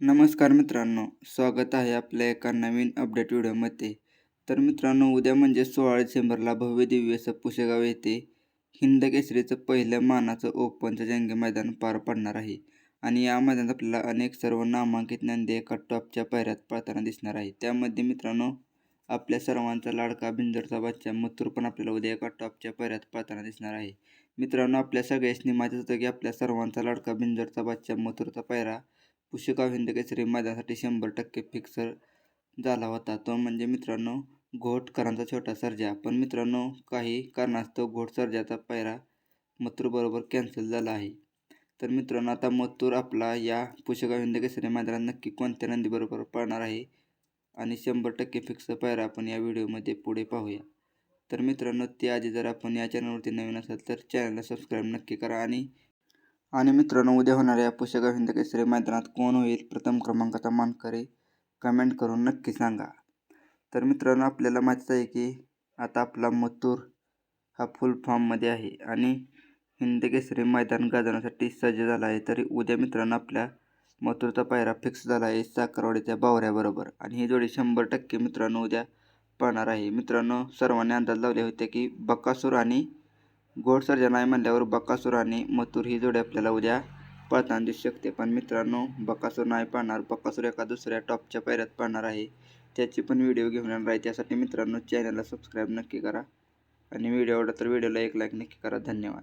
नमस्कार मित्रांनो स्वागत आहे आपल्या एका नवीन अपडेट व्हिडिओमध्ये. तर मित्रांनो उद्या म्हणजे सोळा डिसेंबरला भव्य दिव्य असं पुशेगाव येथे हिंद केसरीचं पहिल्या मानाचं ओपनचं जंगी मैदान पार पडणार आहे. आणि या मैदानात आपल्याला अनेक सर्व नामांकित नंदी एका टॉपच्या पायऱ्यात पळताना दिसणार आहे. त्यामध्ये मित्रांनो आपल्या सर्वांचा लाडका बिंजरचा बच्चा मथुर पण आपल्याला उद्या एका टॉपच्या पायऱ्यात पळताना दिसणार आहे. मित्रांनो आपल्या सगळ्या माहितीच होतं की आपल्या सर्वांचा लाडका बिंजरचा बच्चा मथुरचा पायरा पुशेगाव हिंद केसरी मैदानासाठी शंभर टक्के फिक्सर झाला होता. तो म्हणजे मित्रांनो घोटकरांचा छोटा सर्जा. पण मित्रांनो काही कारणास्तव घोट सर्जाचा पायरा मथुरबरोबर कॅन्सल झाला आहे. तर मित्रांनो आता मथुर आपला या पुशेगाव केसरी मैदानात नक्की कोणत्या नंदीबरोबर पळणार आहे? आणि शंभर टक्के फिक्स पायरा आपण या व्हिडिओमध्ये पुढे पाहूया. तर मित्रांनो त्याआधी जर आपण या चॅनलवरती नवीन असाल तर चॅनलला सबस्क्राईब नक्की करा आणि आणि मित्रांनो उद्या होणाऱ्या पुशेगाव हिंद केसरी मैदानात कोण होईल? प्रथम क्रमांकाचा मानकरी कमेंट करून नक्की सांगा. तर मित्रांनो आपल्याला माहीत आहे की आता आपला मथुर हा फुल फॉर्ममध्ये आहे आणि हिंद केसरी मैदान गाजवण्यासाठी सज्ज झाला आहे. तरी उद्या मित्रांनो आपल्या मथुरचा पायरा फिक्स झाला आहे साखरवाडीच्या बावऱ्याबरोबर. आणि ही जोडी शंभर टक्के मित्रांनो उद्या पाहणार आहे. मित्रांनो सर्वांनी अंदाज लावले होते की बकासूर आणि गोड सर्जन म्हणल्यावर बकासूर आणि मथुर ही जोडी आपल्याला उद्या पळताना दिसू शकते. पण मित्रांनो बकासूर नाही पाहणार बकासूर एका दुसऱ्या टॉपच्या पायऱ्यात पाहणार आहे. त्याची पण व्हिडिओ घेऊन येणार आहे. त्यासाठी मित्रांनो चॅनलला सबस्क्राईब नक्की करा. आणि व्हिडिओ आवडला तर व्हिडिओला एक लाईक नक्की करा. धन्यवाद.